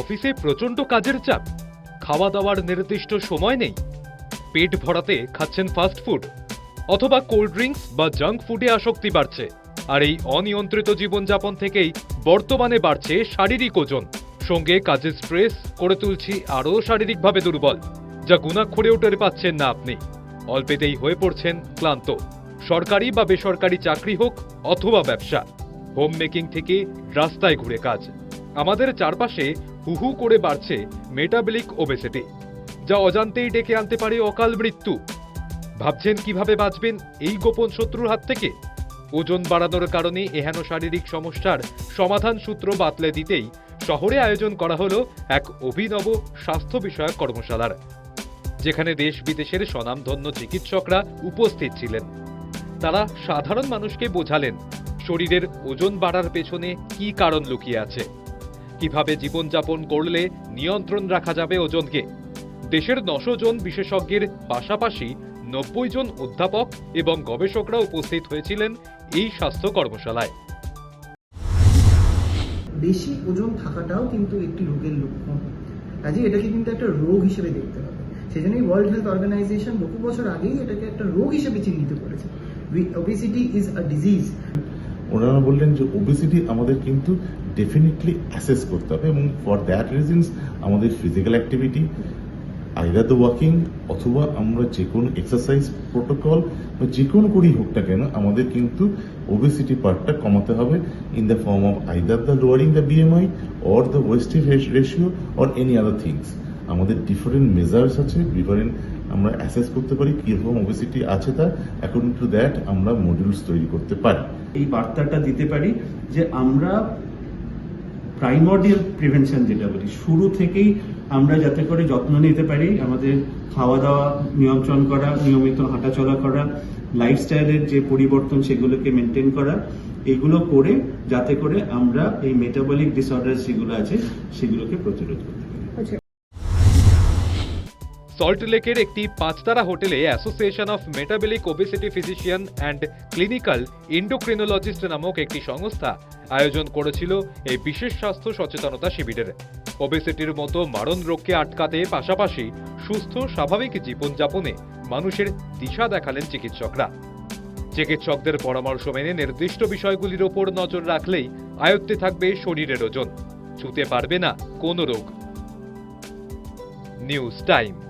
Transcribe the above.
অফিসে প্রচণ্ড কাজের চাপ। খাওয়া দাওয়ার নির্দিষ্ট সময় নেই। পেট ভরাতে খাচ্ছেন ফাস্ট ফুড অথবা কোল্ড ড্রিঙ্কস বা জাঙ্ক ফুডে আসক্তি বাড়ছে। আর এই অনিয়ন্ত্রিত জীবনযাপন থেকেই বর্তমানে বাড়ছে শারীরিক ওজন। সঙ্গে কাজের স্ট্রেস করে তুলছি আরও শারীরিকভাবে দুর্বল, যা গুণাক্ষরেও টের পাচ্ছেন না আপনি। অল্পেতেই হয়ে পড়ছেন ক্লান্ত। সরকারি বা বেসরকারি চাকরি হোক অথবা ব্যবসা। হোম মেকিং থেকে রাস্তায় ঘুরে কাজ। আমাদের চারপাশে হুহু করে বাড়ছে মেটাবলিক ওবেসিটি, যা অজান্তেই ডেকে আনতে পারে অকাল মৃত্যু। ভাবছেন কীভাবে বাঁচবেন এই গোপন শত্রুর হাত থেকে? ওজন বাড়ানোর কারণে এহেন শারীরিক সমস্যার সমাধান সূত্র বাতলে দিতেই শহরে আয়োজন করা হলো এক অভিনব স্বাস্থ্য বিষয়ক কর্মশালার, যেখানে দেশ বিদেশের স্বনামধন্য চিকিৎসকরা উপস্থিত ছিলেন। তারা সাধারণ মানুষকে বোঝালেন শরীরের ওজন বাড়ার পেছনে কি কারণ লুকিয়ে আছে। কীভাবে জীবনযাপন করলে নিয়ন্ত্রণ রাখা যাবে ওজনকে? দেশের নশো জন বিশেষজ্ঞের পাশাপাশি নব্বই জন অধ্যাপক এবং গবেষকরা উপস্থিত হয়েছিলেন এই স্বাস্থ্য কর্মশালায়। বেশি ওজন থাকাটাও কিন্তু একটি রোগের লক্ষণ। কাজে এটাকে কিন্তু একটা রোগ হিসেবে দেখতে হবে। সেই জন্যই ওয়ার্ল্ড হেলথ অর্গানাইজেশন বহু বছর আগেই এটাকে একটা রোগ হিসেবে চিহ্নিত করেছে। ওবেসিটি ইজ আ ডিজিজ ওনারা বললেন যে ওবেসিটি আমাদের কিন্তু ডেফিনেটলি অ্যাসেস করতে হবে এবং ফর দ্যাট রিজনস আমাদের physical activity either the walking অথবা আমরা যে কোনো এক্সারসাইজ প্রোটোকল বা যে কোনো করেই হোক না কেন আমাদের কিন্তু ওবেসিটি পার্টটা কমাতে হবে in the form of either the lowering the BMI or the waist hip ratio or any other things আমাদের ডিফারেন্ট মেজার্স আছে ডিফারেন্ট আমরা অ্যাসেস করতে পারি কীরকম ওবেসিটি আছে তা অ্যাকর্ডিং টু দ্যাট আমরা মডিউলস তৈরি করতে পারি। এই বার্তাটা দিতে পারি যে আমরা প্রাইমর্ডিয়াল প্রিভেনশন যেটা বলি, শুরু থেকেই আমরা যাতে করে যত্ন নিতে পারি আমাদের খাওয়া দাওয়া নিয়ন্ত্রণ করা, নিয়মিত হাঁটাচলা করা লাইফস্টাইলের যে পরিবর্তন সেগুলোকে মেনটেন করা, এগুলো করে যাতে করে আমরা এই মেটাবলিক ডিসঅর্ডার যেগুলো আছে সেগুলোকে প্রতিরোধ করতে সল্টলেকের একটি পাঁচতারা হোটেলে association of metabolic obesity physician and clinical endocrinologist নামক একটি সংস্থা আয়োজন করেছিল এই বিশেষ স্বাস্থ্য সচেতনতা শিবিরের। ওবেসিটির মতো মারণ রোগকে আটকাতে পাশাপাশি সুস্থ, স্বাভাবিক জীবনযাপনে মানুষের দিশা দেখালেন চিকিৎসকরা। চিকিৎসকদের পরামর্শ মেনে নির্দিষ্ট বিষয়গুলির ওপর নজর রাখলেই আয়ত্তে থাকবে শরীরের ওজন। ছুতে পারবে না কোনো রোগ। News time.